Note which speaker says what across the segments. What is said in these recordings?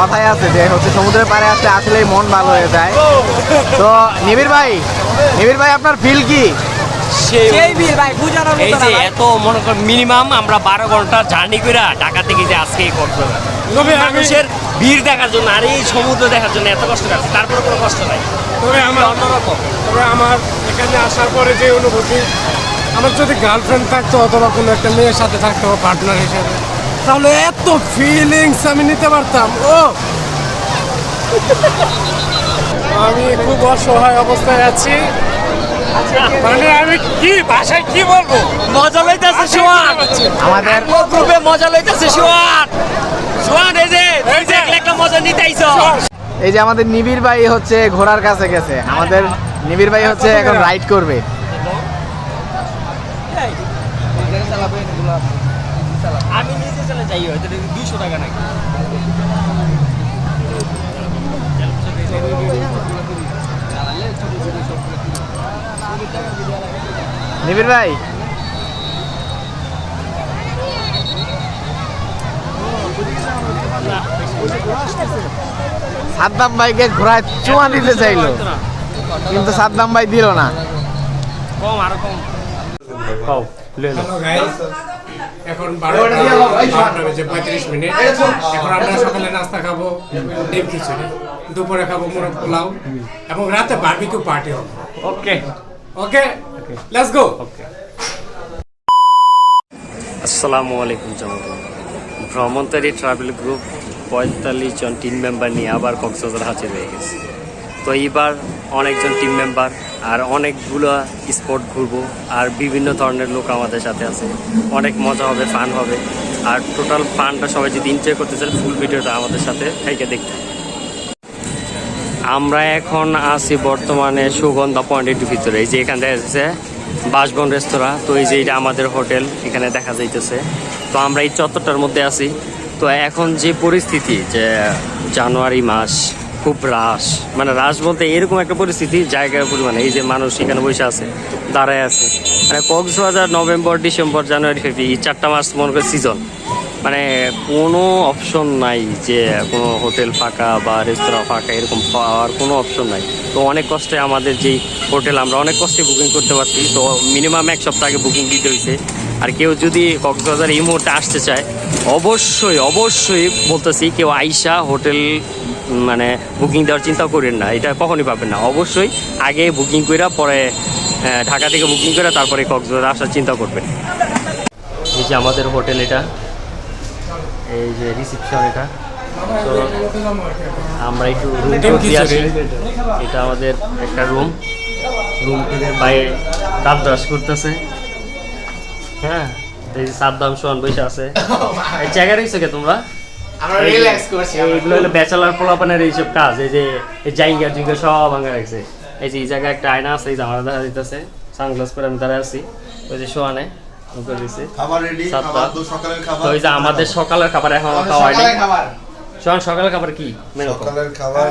Speaker 1: কথাই আছে যে হচ্ছে সমুদ্রের পাড়ে আসলে আসলেই মন ভালো হয়ে যায়। তো নিবির ভাই নিবির ভাই আপনার ফিল কি?
Speaker 2: সেই এই যে এত মনে কর মিনিমাম আমরা বারো ঘণ্টা জার্নি করে ঢাকা থেকে যে আজকে এই করতে হবে
Speaker 3: তবে আমি
Speaker 2: মানুষের ভিড় দেখার জন্য আর এই সমুদ্র দেখার জন্য এত কষ্ট করছে তারপরে কোনো কষ্ট নাই।
Speaker 3: তবে আমার
Speaker 2: অন্যরকম।
Speaker 3: তবে আমার এখানে আসার পরে যে অনুভূতি আমার যদি গার্লফ্রেন্ড থাকতো অথবা কোনো একটা মেয়ের সাথে থাকতো পার্টনার হিসেবে তাহলে এত ফিলিংস আমি নিতে পারতাম ও। আমি খুব অসহায় অবস্থায় আছি। মানে আমি কি ভাষায় কি বলব?
Speaker 2: মজা লইতেছে সোয়ান
Speaker 1: আমাদের
Speaker 2: গ্রুপে মজা লইতেছে সোয়ান সোয়ান এই যে
Speaker 3: এই যে।
Speaker 2: একটা মজা নিতে আইছো
Speaker 1: এই যে আমাদের নিবির ভাই হচ্ছে ঘোড়ার কাছে গেছে। আমাদের নিবির ভাই হচ্ছে এখন রাইড করবে।
Speaker 2: আমি নিজে চলে যাই হয়তো দুশো টাকা নাকি?
Speaker 1: নিবির ভাই। সাদ্দাম ভাইকে ঘোড়ায় চুমা দিতে চাইলো কিন্তু সাদ্দাম ভাই দিল না।
Speaker 2: কম আরও কম।
Speaker 3: হ্যালো গাইস এখন বারোটা বারোটা বেজে পঁয়ত্রিশ মিনিট। এখন আমরা সকালে নাস্তা খাব ডিম খিচুড়ি। দুপুরে খাব মোরগ পোলাও এবং রাতে বারবিকিউ পার্টি হবে।
Speaker 2: ওকে
Speaker 3: ওকে লেটস গো ওকে
Speaker 2: আসসালামু আলাইকুম জনগণ ভ্রমণকারী ট্রাভেল গ্রুপ পঁয়তাল্লিশ জন টিম মেম্বার নিয়ে আবার কক্সবাজার হাজির হয়ে গেছে। তো এইবার অনেকজন টিম মেম্বার আর অনেকগুলো স্পট ঘুরবো আর বিভিন্ন ধরনের লোক আমাদের সাথে আছে। অনেক মজা হবে ফান হবে। আর টোটাল ফানটা সবাই যদি এনজয় করতে চান ফুল ভিডিওটা আমাদের সাথে থেকে দেখতে। আমরা এখন আছি বর্তমানে সুগন্ধা পয়েন্টের ভিতরে। এই যে এখান থেকে এসেছে বাসবন রেস্তোরাঁ তো এই যে এটা আমাদের হোটেল, এখানে দেখা যাইতেছে। তো আমরা এই চত্বরটার মধ্যে আছি। তো এখন যে পরিস্থিতি যে জানুয়ারি মাস খুব রাশ। মানে রাশ বলতে এরকম একটা পরিস্থিতি, জায়গার পরিমাণে, এই যে মানুষ এখানে বসে আছে, দাঁড়ায় আছে। মানে Cox's Bazar, November, December, January, February, এই চারটা মাস মনে করে সিজন মানে কোনো অপশন নাই যে কোনো হোটেল ফাঁকা বা রেস্তোরাঁ ফাঁকা, এরকম পাওয়ার কোনো অপশন নাই। তো অনেক কষ্টে আমাদের যেই হোটেল আমরা অনেক কষ্টে বুকিং করতে পারছি। তো মিনিমাম এক সপ্তাহ আগে বুকিং দিতে হয়েছে। আর কেউ যদি কক্সবাজার এই মুহূর্তে আসতে চায়, অবশ্যই অবশ্যই বলতেছি, কেউ আইসা হোটেল মানে বুকিং দেওয়ার চিন্তা করেন না এটা কখনই পাবেন না। অবশ্যই আগে বুকিং করে পরে ঢাকা থেকে বুকিং করে তারপরে কক্সবাজার আসার চিন্তা করবেন। এই যে আমাদের হোটেল এটা এই যে রিসিপশন এটা। তো আমরা একটু রুম আসি। এটা আমাদের একটা রুম রুম থেকে বাইরে দাঁত ব্রাশ করতেছে। হ্যাঁ এই যে সাদ্দাম সোহান বসে আছে। এই জায়গায় রয়েছে কে তোমরা?
Speaker 1: আমরা রিল্যাক্স করছি
Speaker 2: এইগুলো হলো ব্যাচেলার পোলাপানের এইসব কাজ এই যে জাইঙ্গা জিঙ্গা সব ভাঙা রাখছে এই যে এই জায়গায় একটা আয়না আছে এই যে আমার দেখা দিতেছে সানগ্লাস করে আমি দাঁড়ায় আছি। ওই যে সোহানে মুখে দিছে।
Speaker 4: খাবার রেডি
Speaker 2: সাতটা।
Speaker 4: খাবার তো সকালের খাবার।
Speaker 2: তো আমাদের সকালের খাবার এখন খাওয়া সোহান সকালের খাবার। কি?
Speaker 4: সকালের খাবার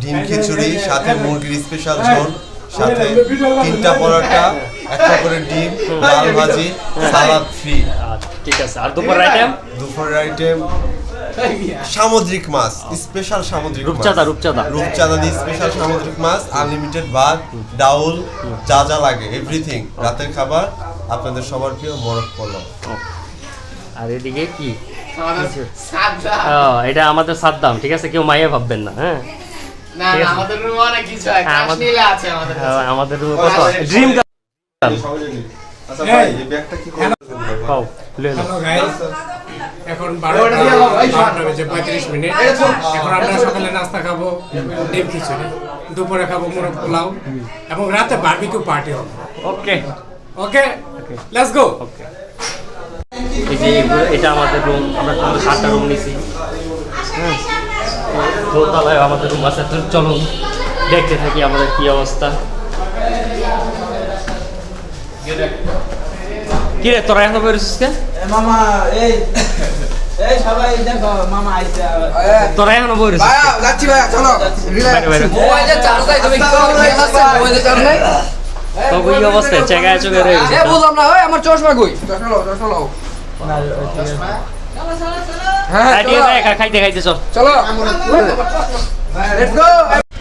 Speaker 4: ডিম খিচুড়ি সাথে মুরগির স্পেশাল ঝোল সাথে তিনটা পরোটা একটা করে ডিম ডাল ভাজি সালাদ ফ্রি
Speaker 2: আচ্ছা, ঠিক আছে। আর দুপুর আইটেম
Speaker 4: দুপুরের আইটেম সামুদ্রিক মাছ স্পেশাল সামুদ্রিক
Speaker 2: রূপচাঁদা রূপচাঁদা।
Speaker 4: রূপচাঁদা দিয়ে স্পেশাল সামুদ্রিক মাছ আনলিমিটেড ভাত ডাউল যা যা লাগে এভরিথিং রাতের খাবার আপনাদের সবার প্রিয় মোরগ পোলাও।
Speaker 2: আর এদিকে কি?
Speaker 1: আমাদের সাদা।
Speaker 2: ও, এটা আমাদের সাদ্দাম ঠিক আছে? কেউ মাইয়া ভাববেন না হ্যাঁ।
Speaker 1: আমাদের রুমে অনেক কিছু আছে।
Speaker 2: আমাদের- কত? ড্রিম
Speaker 4: আচ্ছা ভাই এই ব্যাগটা কি।
Speaker 3: হ্যালো। গাইস এখন বারোটা বেজে পঁয়ত্রিশ মিনিট। এখন আমরা সকালে নাস্তা খাব ডিম খিচুড়ি। দুপুরে খাব মোরগ পোলাও এবং রাতে বারবিকিউ পার্টি হবে।
Speaker 2: ওকে
Speaker 3: ওকে লেটস গো
Speaker 2: ওকে এই যে এটা আমাদের রুম আমরা টোটাল সাতটা রুম নিছি। হ্যাঁ। দোতলায় আমাদের রুম আছে তো চলুন দেখতে থাকি আমাদের কি অবস্থা। কি রে তোরা এখন বেরোছিস কে?
Speaker 5: মামা এই।
Speaker 2: তোরা এখনও
Speaker 5: ভাইয়া যাচ্ছি। চলো। মোবাইলে তুমি মোবাইলে নাই
Speaker 2: তো ওই অবস্থায় চোখে রয়ে গেছে।
Speaker 5: এ না ওই আমার চশমা কই? চশমা লও চশমা লও
Speaker 2: হ্যাঁ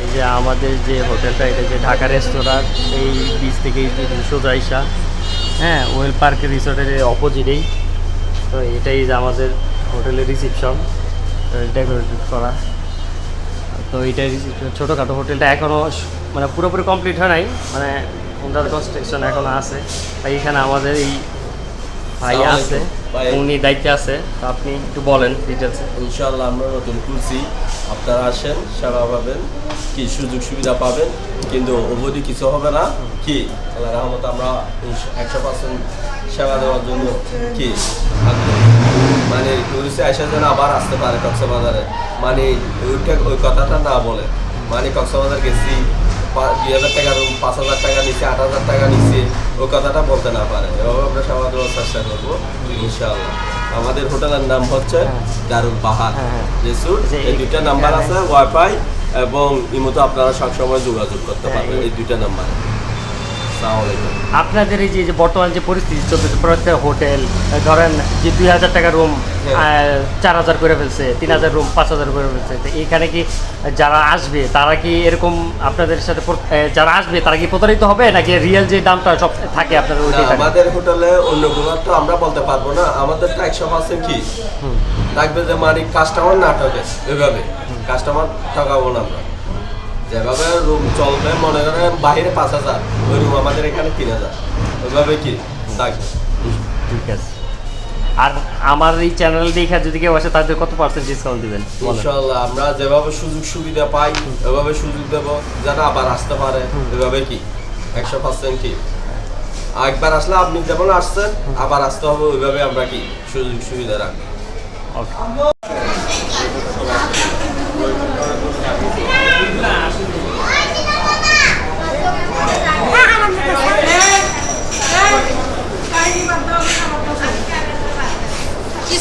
Speaker 2: এই যে আমাদের যে হোটেলটা এটা যে ঢাকা রেস্তোরাঁ এই বিচ থেকে যে সোজা হ্যাঁ ওয়েল পার্ক রিসোর্টের অপোজিটেই তো এটাই যে আমাদের হোটেলের রিসিপশন ডেকোরেটেড করা। তো এইটাই reception, ছোটোখাটো হোটেলটা এখনও মানে পুরোপুরি কমপ্লিট হয় নাই মানে আন্ডার কনস্ট্রাকশন এখনও আছে। তাই এখানে আমাদের এই ভাই আছে। উনি দায়িত্বে আছে তো আপনি একটু বলেন ডিটেলসে
Speaker 6: ইনশাল্লাহ আমরা নতুন খুলছি। আপনারা আসেন সেবা পাবেন কি সুযোগ সুবিধা পাবেন কিন্তু অবধি কিছু হবে না। কি? আল্লাহ রহমত আমরা একশো পার্সেন্ট সেবা দেওয়ার জন্য কি? আগ্রহী। মানে টুরিস্ট আসা যেন আবার আসতে পারে কক্সবাজারে। মানে ওইটা ওই কথাটা না বলে। মানে কক্সবাজার গেছি দুই হাজার টাকা রুম পাঁচ হাজার টাকা নিচ্ছে আট হাজার টাকা নিচ্ছে ওই কথাটা বলতে না পারে। এভাবে আমরা দেওয়ার চেষ্টা করব ইনশাআল্লাহ। আমাদের হোটেলের নাম হচ্ছে দারুল পাহাড়।
Speaker 2: হ্যাঁ, হ্যাঁ।
Speaker 6: জেসুর
Speaker 2: যে
Speaker 6: এই দুইটা নাম্বার আছে ওয়াইফাই এবং ইমোতে আপনারা সবসময় যোগাযোগ করতে
Speaker 2: হ্যাঁ,
Speaker 6: পারবেন।
Speaker 2: এই-
Speaker 6: দুইটা নাম্বার
Speaker 2: আপনাদের এই যে বর্তমান যে পরিস্থিতি চলতেছে প্রত্যেক হোটেল ধরেন যে দুই হাজার টাকা রুম চার হাজার করে ফেলছে তিন হাজার রুম পাঁচ হাজার করে ফেলছে তো এইখানে কি যারা আসবে তারা কি এরকম আপনাদের সাথে যারা আসবে তারা কি প্রতারিত হবে? নাকি রিয়েল যে দামটা সব থাকে আপনাদের ওইটাই
Speaker 6: আমাদের হোটেলে অন্যগুলো তো আমরা বলতে পারব না। আমাদের তো একশো পার্সেন্ট কি? থাকবে যে মানে কাস্টমার না ঠকে এভাবে কাস্টমার ঠকাবো না আমরা। যেভাবে রুম চলবে মনে করেন বাইরে পাঁচ হাজার ওই রুম আমাদের এখানে তিন হাজার। ওইভাবে কি? থাকবে
Speaker 2: ঠিক আছে। আর আমার এই চ্যানেল দেখে যদি কেউ আসে তাদের কত পার্সেন্ট ডিসকাউন্ট দিবেন? বলেন।
Speaker 6: ইনশাল্লাহ আমরা যেভাবে সুযোগ সুবিধা পাই ওইভাবে সুযোগ দেব যেন আবার আসতে পারে। এভাবে কি? একশো পার্সেন্ট কি? একবার আসলে আপনি যেমন আসছেন আবার আসতে হবে ওইভাবে আমরা কি সুযোগ সুবিধা রাখব।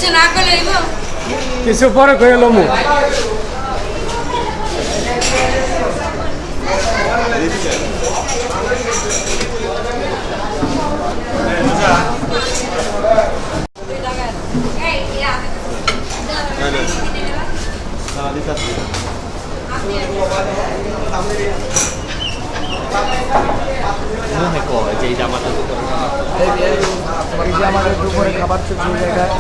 Speaker 7: কিছু না করলে
Speaker 3: কিছু পরে কয়ে লমু।
Speaker 7: এই ইয়া।
Speaker 2: মনে কয় যে এই জামাটা
Speaker 1: এই যে আমাদের দুপুরে খাবার এই জায়গায়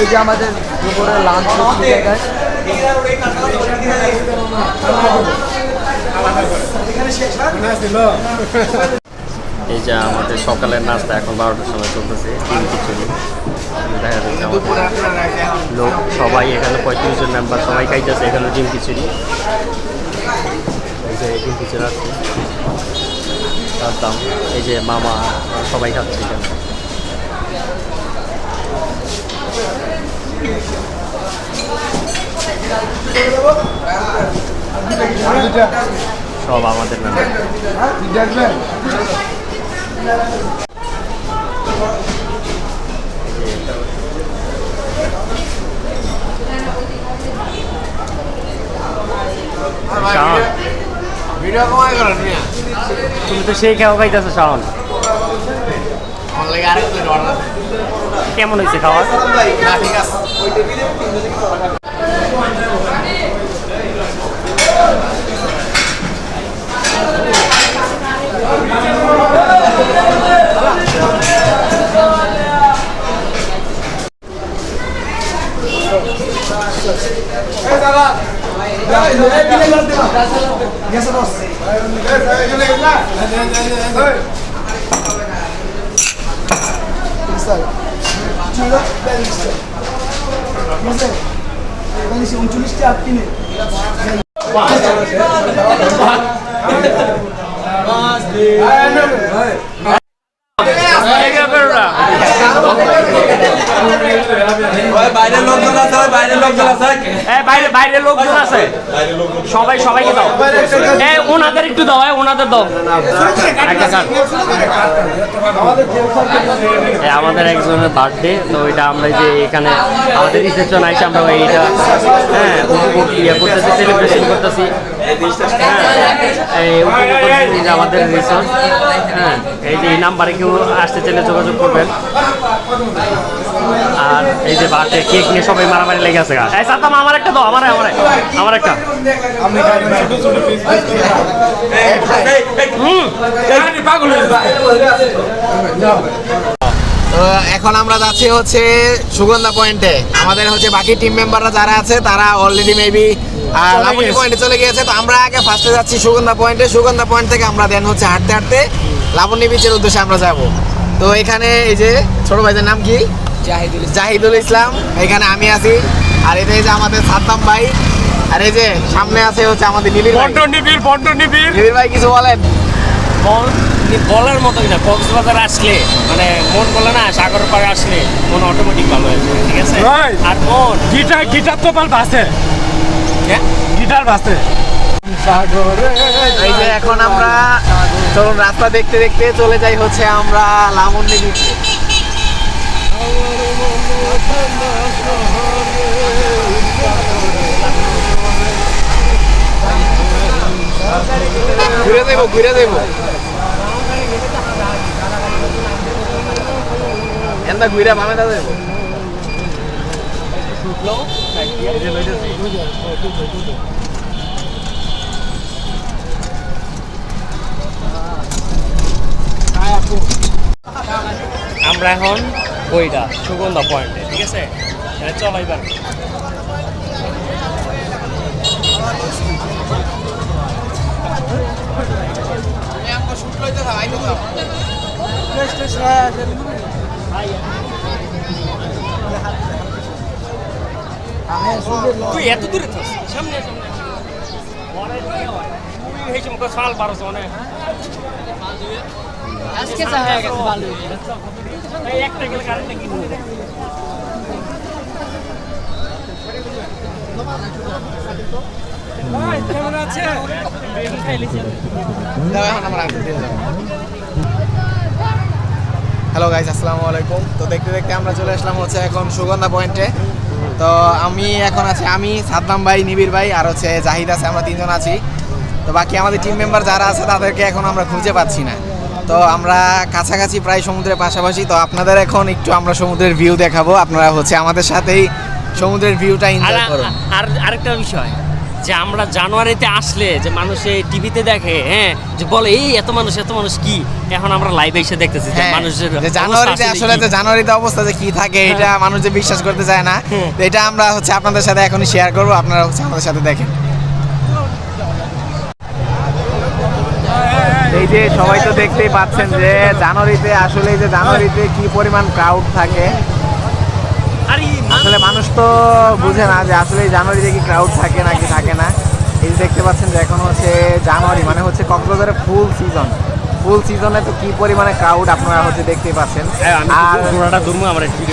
Speaker 1: এই যে আমাদের দুপুরে লাঞ্চ এই
Speaker 2: যে আমাদের সকালের নাস্তা, এখন বারোটার সময় চলতেছে। ডিম খিচুড়ি। লোক সবাই এখানে পঁয়ত্রিশ জন মেম্বার সবাই খাইতেছে এখানে ডিম খিচুড়ি। এই যে ডিম খিচুড়ি তার দাম এই যে মামা সবাই খাচ্ছে এখানে সব আমাদের শাওন
Speaker 1: ভিডিও কমাই করেন
Speaker 2: তুমি তো সেই খাওয়া খাইতেছো শাওন। কেমন হয়েছে খাওয়া?
Speaker 1: ঠিক আছে।
Speaker 2: এ, বাইরে লোকজন আছে। সবাই সবাইকে দাও। এ ওনাদের একটু দাও ওনাদের দাও। আমাদের একজনের বার্থডে তো ওইটা আমরা যে এখানে আমাদের রিসেপশন আইসে আমরা এইটা হ্যাঁ ইয়ে করতেছি সেলিব্রেশন করতেছি। এই উপভোগ করছেন এই যে আমাদের রিসোর্ট হ্যাঁ এই যে এই নাম্বারে কেউ আসতে চাইলে যোগাযোগ করবেন। আর এই যে বাসে কেক নিয়ে সবাই মারামারি লেগে আছে গা। এই সাতাম আমার একটা দাও আমার আমার আমার একটা।
Speaker 1: এখন আমরা যাচ্ছি হচ্ছে সুগন্ধা পয়েন্টে। আমাদের হচ্ছে বাকি টিম মেম্বাররা যারা আছে তারা অলরেডি মেবি লাবণী পয়েন্টে চলে গিয়েছে। তো আমরা আগে ফার্স্টে যাচ্ছি সুগন্ধা পয়েন্টে। সুগন্ধা পয়েন্ট থেকে আমরা দেন হচ্ছে হাঁটতে হাঁটতে লাবণী বিচের উদ্দেশ্যে আমরা যাব। তো এখানে এই যে ছোট ভাইদের নাম কি? জাহিদুল জাহিদুল ইসলাম এখানে আমি আছি। আর এই যে আমাদের সাদ্দাম ভাই আর এই যে সামনে আছে হচ্ছে আমাদের নিবিড় ভাই।
Speaker 3: নিবিড় বন্ড নিবিড়।
Speaker 1: নিবিড় ভাই কিছু বলেন?
Speaker 2: মন বলার মতোই না কক্সবাজার আসলে মানে মন বলে না সাগর পাড়ে আসলে মন অটোমেটিক ভালো হয়ে ঠিক আছে. আর মন
Speaker 3: গিটার গিটার তো পাল বাসে
Speaker 2: হ্যাঁ?
Speaker 3: গিটার বাসে
Speaker 1: এই যে এখন আমরা চলুন রাস্তা দেখতে দেখতে চলে যাই হচ্ছে আমরা লামুন্নি বিচে ঘুরে দেবো ঘুরে দেবো। এন্দা ঘুরে বামে দেবো।
Speaker 2: আমরা এখন ওইটা সুগন্ধা পয়েন্টে ঠিক আছে? এখানে চলো এবার। তুই এত দূরে থাক, সামনে সামনে। এই সময় সাল বারোশো মানে আজকে চা হয়ে গেছে ভালো
Speaker 1: হ্যালো গাইজ আসসালামু আলাইকুম। তো দেখতে দেখতে আমরা চলে আসলাম হচ্ছে এখন সুগন্ধা পয়েন্টে তো আমি এখন আছি, আমি, সাদ্দাম ভাই নিবির ভাই আর হচ্ছে জাহিদ আছে, আমরা তিনজন আছি। তো বাকি আমাদের টিম মেম্বার যারা আছে, তাদেরকে এখন আমরা খুঁজে পাচ্ছি না। তো আমরা কাছাকাছি প্রায় সমুদ্রের পাশাপাশি তো আপনাদের এখন একটু আমরা সমুদ্রের ভিউ দেখাবো। আপনারা হচ্ছে আমাদের সাথেই সমুদ্রের ভিউটা এনজয় করুন।
Speaker 2: আর আরেকটা বিষয় যে আমরা জানুয়ারিতে আসলে যে মানুষে টিভিতে দেখে হ্যাঁ যে বলে এই এত মানুষ এত মানুষ কি? এখন আমরা লাইভে এসে দেখতেছি যে
Speaker 1: হ্যাঁ,
Speaker 2: মানুষের
Speaker 1: জানুয়ারিতে আসলে। যে জানুয়ারিতে অবস্থা যে কি থাকে এটা মানুষ যে বিশ্বাস করতে চায় না তো এটা আমরা হচ্ছে আপনাদের সাথে এখনই শেয়ার করব আপনারা হচ্ছে আমাদের সাথে দেখেন। যে সবাই তো দেখতেই পাচ্ছেন যে জানুয়ারিতে আসলে যে জানুয়ারিতে কি পরিমাণ ক্রাউড থাকে? আসলে মানুষ তো বুঝে না যে আসলে জানুয়ারিতে কি ক্রাউড থাকে নাকি থাকে না। এই যে দেখতে পাচ্ছেন যে এখন হচ্ছে জানুয়ারি মানে হচ্ছে কক্সবাজারের ফুল সিজন ফুল সিজনে তো কি পরিমাণে ক্রাউড আপনারা হচ্ছে দেখতে পাচ্ছেন।
Speaker 2: হ্যাঁ,
Speaker 1: আর।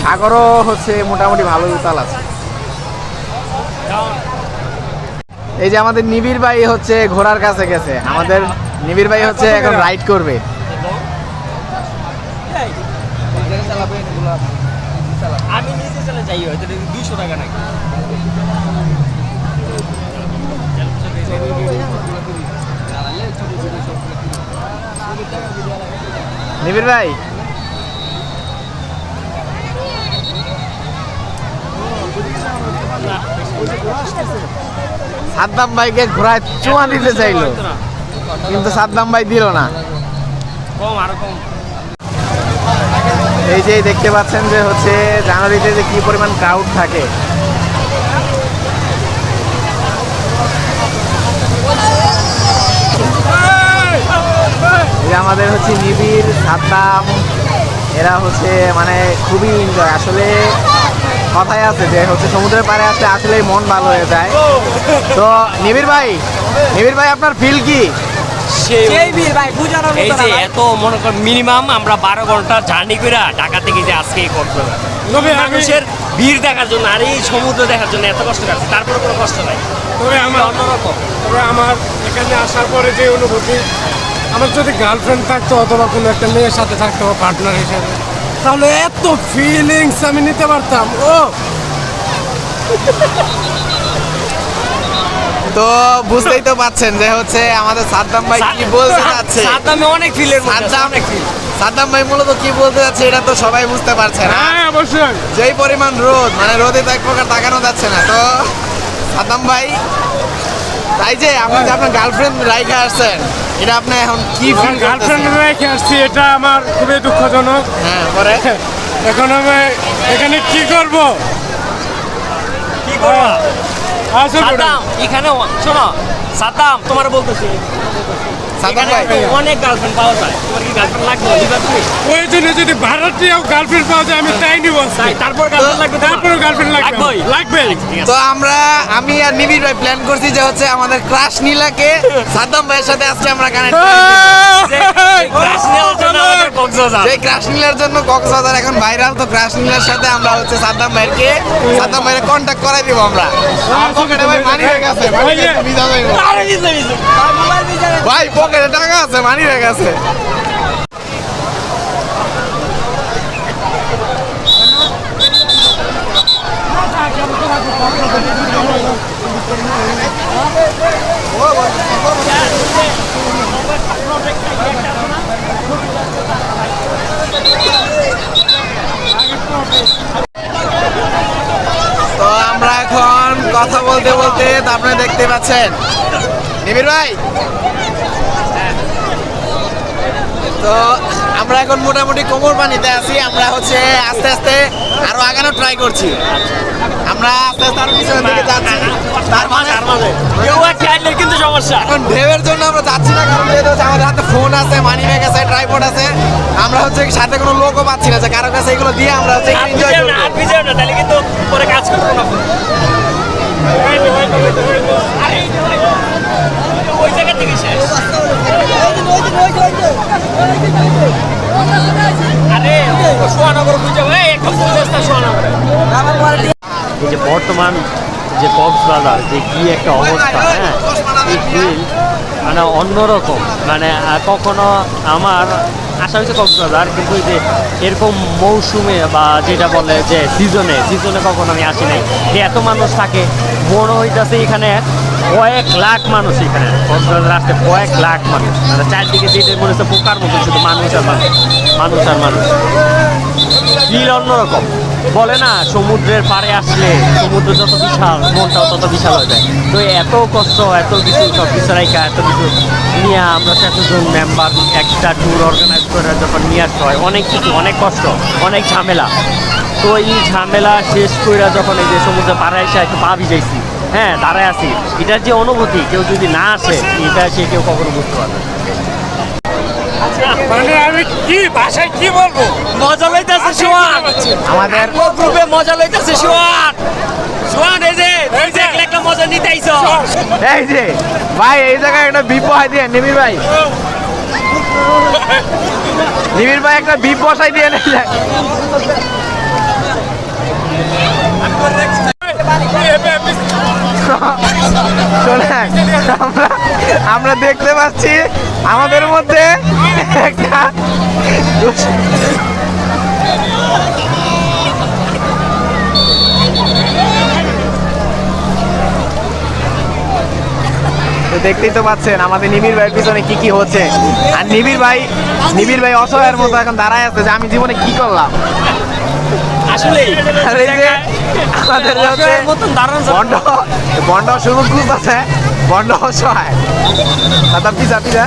Speaker 1: সাগরও হচ্ছে মোটামুটি ভালোই উতাল আছে। এই যে আমাদের নিবিড় ভাই হচ্ছে ঘোড়ার কাছে গেছে। আমাদের নিবিড় ভাই হচ্ছে এখন রাইড করবে।
Speaker 2: আমি নিজে চলে যাই হয়তো দুইশো টাকা নাকি।
Speaker 1: নিবিড় ভাই। সাদ্দাম ভাইকে ঘোড়ায় চুমা দিতে চাইলো। কিন্তু সাদ্দাম ভাই দিল না।
Speaker 2: কম আরও কম।
Speaker 1: এই যে দেখতে পাচ্ছেন যে হচ্ছে জানুয়ারিতে যে কি পরিমাণ ক্রাউড থাকে। আমাদের হচ্ছে নিবিড় সাদ্দাম এরা হচ্ছে মানে খুবই এনজয় আসলে কথাই আছে যে হচ্ছে সমুদ্রের পাড়ে আসলে আসলেই মন ভালো হয়ে যায়। তো নিবিড় ভাই নিবিড় ভাই আপনার ফিল কি?
Speaker 2: এই যে এত মনে কর মিনিমাম আমরা বারো ঘণ্টা জার্নি করে ঢাকা থেকে যে আজকে এই করতে হবে।
Speaker 3: তবে আমি
Speaker 2: মানুষের ভিড় দেখার জন্য আর এই সমুদ্র দেখার জন্য এত কষ্ট করছে তারপরে কোনো কষ্ট নাই।
Speaker 3: তবে আমার
Speaker 2: অন্যরকম।
Speaker 3: তবে আমার এখানে আসার পরে যে অনুভূতি আমার যদি গার্লফ্রেন্ড থাকতো অথবা কোনো একটা মেয়ের সাথে থাকতো পার্টনার হিসেবে তাহলে এত ফিলিংস আমি নিতে পারতাম ও!
Speaker 1: তো বুঝতেই তো পাচ্ছেন যে হচ্ছে আমাদের সাদ্দাম ভাই কি বলতে যাচ্ছে।
Speaker 2: সাদ্দামে অনেক ফিলের
Speaker 1: সাদ্দাম অনেক ফিল সাদ্দাম ভাই মূলত কি বলতে যাচ্ছে এটা তো সবাই বুঝতে পারছে না।
Speaker 3: হ্যাঁ অবশ্যই।
Speaker 1: যেই পরিমাণ রোদ মানে রোদে তো এক প্রকার তাকানো যাচ্ছে না। তো সাদ্দাম ভাই তাই যে আপনি যে আপনার গার্লফ্রেন্ড রাইখা আসছেন এটা আপনি এখন কি ফিল
Speaker 3: গার্লফ্রেন্ড রেখে আসছি এটা আমার খুবই দুঃখজনক।
Speaker 1: হ্যাঁ পরে?
Speaker 3: এখন আমি এখানে কি করব?
Speaker 2: কি করবা? সাদ্দাম এখানে শোনো সাদ্দাম তোমার বলতেছি।
Speaker 1: সাদ্দাম
Speaker 2: এখানে
Speaker 1: ভাই।
Speaker 2: তো অনেক গার্লফ্রেন্ড পাওয়া যায়। তোমার কি গার্লফ্রেন্ড লাগবে
Speaker 3: ওই জন্য যদি ভারতীয় গার্লফ্রেন্ড পাওয়া যায় আমি তাই নিব
Speaker 2: তাই তারপর গার্লফ্রেন্ড লাগবে তোমার?
Speaker 3: গার্লফ্রেন্ড লাগবে। লাগবে
Speaker 1: তো আমরা আমি আর নিবিড় ভাই প্ল্যান করছি যে হচ্ছে আমাদের ক্রাশ নীলাকে সাদ্দাম ভাইয়ের সাথে আজকে আমরা কানেক্ট
Speaker 2: ক্রাশ জন্য আমাদের কক্সবাজার।
Speaker 1: যে ক্রাশ নীলার জন্য কক্সবাজার এখন ভাইরাল তো ক্রাশ নীলার সাথে আমরা হচ্ছে সাদ্দাম ভাইকে সাদ্দাম ভাইয়ের কন্ট্যাক্ট করাই দিব আমরা। ভাই মানি ভাই পকেটে টাকা আছে মানি ব্যাগ আছে। তো আমরা এখন কথা বলতে বলতে তো আপনারা দেখতে পাচ্ছেন। নিবির ভাই তো আমরা এখন মোটামুটি কোমর পানিতে আছি আমরা হচ্ছে আস্তে আস্তে আরও আগানো ট্রাই করছি। আমরা আস্তে আস্তে আরও পিছনের দিকে যাচ্ছি। তার মানে
Speaker 2: কেউ কিন্তু সমস্যা।
Speaker 1: এখন ঢেউয়ের জন্য আমরা যাচ্ছি না কারণ যেহেতু হচ্ছে আমাদের হাতে ফোন আছে মানি ব্যাগ আছে ট্রাইপড আছে আমরা হচ্ছে সাথে কোনো লোকও পাচ্ছি না যে কারও কাছে এগুলো দিয়ে আমরা হচ্ছে এনজয়
Speaker 2: ভিজাও না তাহলে কিন্তু পরে কাজ করব না। আরে এই যে বর্তমান যে কক্সবাজার যে কি একটা অবস্থা হ্যাঁ? এই ফিল মানে অন্যরকম মানে কখনো আমার আশা হয়েছে কক্সবাজার কিন্তু যে এরকম মৌসুমে বা যেটা বলে যে সিজনে সিজনে কখনো আমি আসি নাই। যে এত মানুষ থাকে মনে হইতেছে এখানে কয়েক লাখ মানুষ এখানে। কক্সবাজার আসতে কয়েক লাখ মানুষ। মানে চারদিকে যেটা মনে হচ্ছে পোকার মতো, শুধু মানুষ আর মানুষ মানুষ আর মানুষ। ফিল অন্যরকম বলে না, সমুদ্রের পাড়ে আসলে সমুদ্র যত বিশাল, মনটাও তত বিশাল হয়ে যায়। তো এত কষ্ট, এত কিছু সব কিছু রাইখা, এত কিছু নিয়ে আমরা এতজন মেম্বার একটা ট্যুর অর্গানাইজ করে যখন নিয়ে আসতে হয়, অনেক কিছু অনেক কষ্ট, অনেক ঝামেলা। তো এই ঝামেলা শেষ করে যখন এই যে সমুদ্রে পাড়ে এসে একটু পা ভিজাইছি হ্যাঁ দাঁড়ায় আছি। এটার যে অনুভূতি কেউ যদি না আসে এটা সে কেউ কখনো বুঝতে পারবে
Speaker 3: মানে আমি কি ভাষায় কি বলব?
Speaker 2: মজা লইতেছে সোয়ান
Speaker 1: আমাদের
Speaker 2: ও গ্রুপে মজা লইতেছে সোয়ান সোয়ান এই যে এই যে। একলা একলা মজা
Speaker 1: এই যে ভাই এই জায়গায় একটা বিপ বসাই দিয়ে নিবির ভাই। নিবির ভাই একটা বিপ বসাই দিয়ে নিলে শোনেন, আমরা আমরা দেখতে পাচ্ছি আমাদের মধ্যে একটা দেখতেই তো পাচ্ছেন, আমাদের নিবিড় ভাইয়ের পিছনে কি কি হচ্ছে। আর নিবিড় ভাই নিবিড় ভাই অসহায়ের মতো এখন দাঁড়ায় আছে যে আমি জীবনে কি করলাম?
Speaker 2: আসলে
Speaker 1: আর এই যে আমাদের বন্ড বন্ড শুরু খুঁজতেছে বন্ড অসহায়। দাদা পিজা পিজা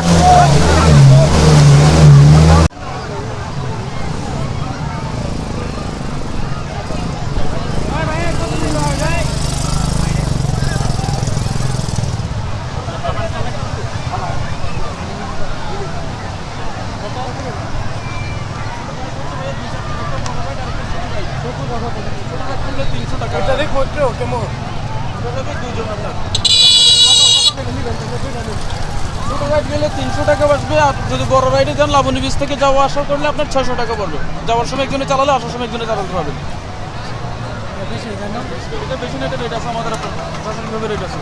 Speaker 3: ছোট রাইড গেলে তিনশো টাকা বাসবে আর যদি বড় রাইডে যান লাবণী বীজ থেকে যাওয়া আসা করলে আপনার ছয়শো টাকা পড়বে। যাওয়ার সময় একজনে চালালে আসার সময় একজনে চালাতে পারবেন। এটা বেশি না এটা রেট আছে আমাদের প্রশাসনিকভাবে রেট আছে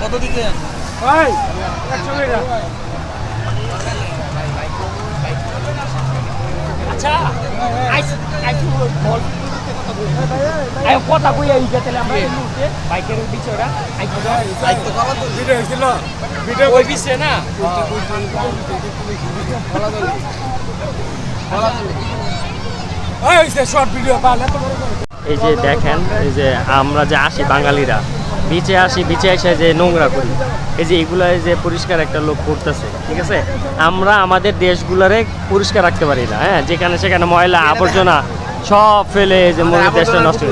Speaker 3: কত দিতেন ভাই একশো টাকা।
Speaker 2: আচ্ছা আইস আইস বল আয় কথা কই এই আমরা এই মুহূর্তে বাইকের পিছে ওরা
Speaker 3: ভিডিও হয়েছিল ভিডিও
Speaker 2: ওই পিছে না
Speaker 3: হয়েছে শর্ট ভিডিও পালে
Speaker 2: এই যে দেখেন এই যে আমরা যে আসি বাঙালিরা বিচে আসি বিচে এসে যে নোংরা করি এই যে এগুলো যে পরিষ্কার একটা লোক করতেছে ঠিক আছে? আমরা আমাদের দেশগুলারে পরিষ্কার রাখতে পারি না হ্যাঁ? যেখানে সেখানে ময়লা আবর্জনা সব ফেলে এই যে
Speaker 1: আমাদের
Speaker 2: মনের দেশটা নষ্ট।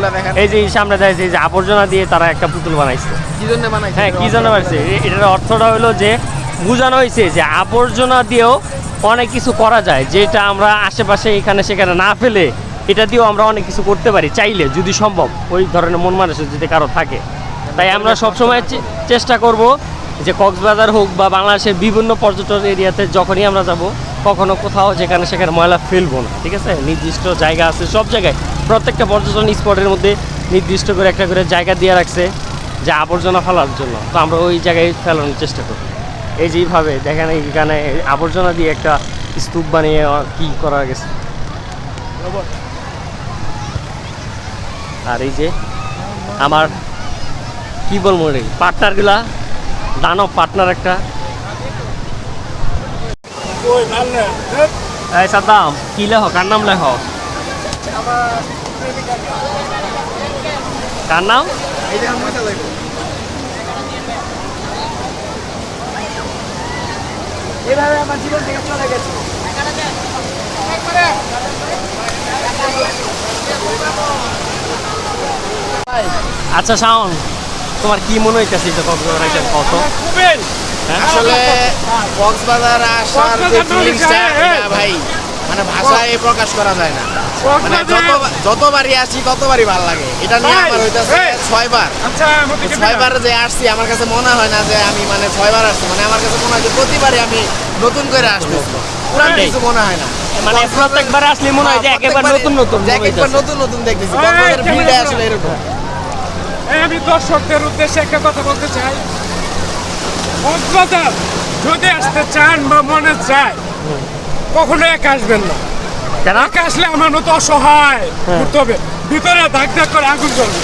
Speaker 2: এই যে সামনে দেখছে এই যে আবর্জনা দিয়ে তারা একটা পুতুল বানাইছে। হ্যাঁ কি জন্য বানাইছে? এটার অর্থটা হলো যে বোঝানো হয়েছে যে আবর্জনা দিয়েও অনেক কিছু করা যায় যেটা আমরা আশেপাশে এখানে সেখানে না ফেলে এটা দিয়েও আমরা অনেক কিছু করতে পারি চাইলে যদি সম্ভব ওই ধরনের মন মানুষের যদি কারও থাকে। তাই আমরা সবসময় চেষ্টা করব যে কক্সবাজার হোক বা বাংলাদেশের বিভিন্ন পর্যটন এরিয়াতে যখনই আমরা যাব কখনো কোথাও যেখানে সেখানে ময়লা ফেলব না, ঠিক আছে? নির্দিষ্ট জায়গা আছে, সব জায়গায়। প্রত্যেকটা পর্যটন স্পটের মধ্যে নির্দিষ্ট করে একটা করে জায়গা দিয়ে রাখছে যে আবর্জনা ফেলার জন্য। তো আমরা ওই জায়গায় ফেলানোর চেষ্টা করি। এই যেইভাবে দেখেন এখানে আবর্জনা দিয়ে একটা স্তূপ বানিয়ে কি করা গেছে। আর এই যে আমার, কি বলব রে পার্টনারগুলা দানব পার্টনার একটা এই সাদ্দাম কি লেহ কার নাম লেহ কার নাম?
Speaker 1: আমরা জীবন থেকে চলে গেছে
Speaker 2: আচ্ছা শাওন তোমার কি মনে হইতেছে কত
Speaker 1: আসলে কক্সবাজার আসার যে ফিলিংসটা এটা ভাই মানে ভাষায় প্রকাশ করা যায় না। মানে যতবারই আসি ততবারই ভালো লাগে। এটা নিয়ে আমার হইতাছে। ছয়বার।
Speaker 3: আচ্ছা
Speaker 1: ছয়বার যে আসছি আমার কাছে মনে হয় না যে আমি মানে ছয়বার আসছি। মানে আমার কাছে মনে হয় যে প্রতিবারই আমি নতুন করে আসতেছি। পুরান কিছু মনে হয় না।
Speaker 2: মানে প্রত্যেকবার আসলে মনে হয় যে একেবারে নতুন নতুন
Speaker 1: একেবারে নতুন নতুন দেখতেছি।
Speaker 3: এই,
Speaker 1: কক্সবাজারের ভিড়টা আসলে এরকম।
Speaker 3: এই আমি দর্শকদের উদ্দেশ্যে একটা কথা বলতে চাই। কক্সবাজার যদি আসতে চান বা মনে চায় কখনো একা আসবেন না।
Speaker 2: কেন?
Speaker 3: একা আসলে আমার মতো অসহায় ঘুরতে হবে। ভিতরে ধাক ধাক করে আগুন জ্বলবে।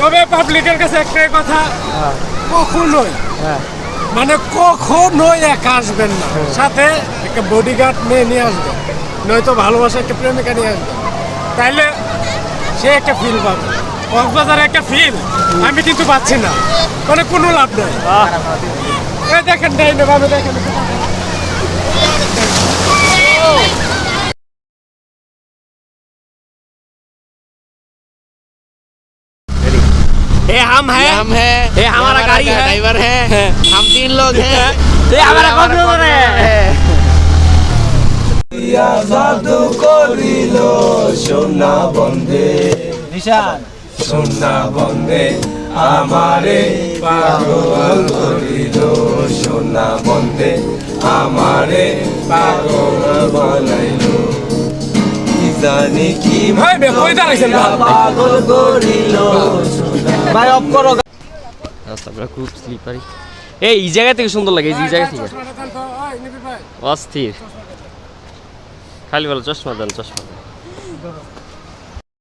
Speaker 3: তবে পাবলিকের কাছে একটাই কথা কখনোই
Speaker 2: হ্যাঁ।
Speaker 3: মানে কখনোই একা আসবেন না। সাথে একটা বডিগার্ড মেয়ে নিয়ে আসবেন নয়তো ভালোবাসা একটা প্রেমিকা নিয়ে আসবেন তাইলে সে একটা ফিল পাবে। কক্সবাজারে একটা ফিল আমি কিন্তু পাচ্ছি না। মানে কোনো লাভ নেই
Speaker 2: আহ,
Speaker 3: এই দেখেন ডাইনে ভাবে দেখেন
Speaker 2: ए हम
Speaker 1: ये
Speaker 2: हैं
Speaker 1: हम है
Speaker 2: ये हमारा गाड़ी है।
Speaker 1: ड्राइवर है हम तीन लोग हैं
Speaker 2: ये हमारा कॉक्सबाजार है
Speaker 5: জাদু করিল সোনা বন্দে নিশান
Speaker 6: সোনা বন্দে আমারে পাগল করিল সোনা বন্দে আমারে পাগল বানাইল। কি জানি কি
Speaker 3: ভাই বে কই দাঁড়াইছেন ভাই?
Speaker 5: পাগল করিল ভাই অফ করো।
Speaker 2: রাস্তাটা খুব স্লিপারি এই এই জায়গা থেকে সুন্দর লাগে এই জায়গা থেকে। অস্থির। খালি বলো চশমা দেন চশমা দেন।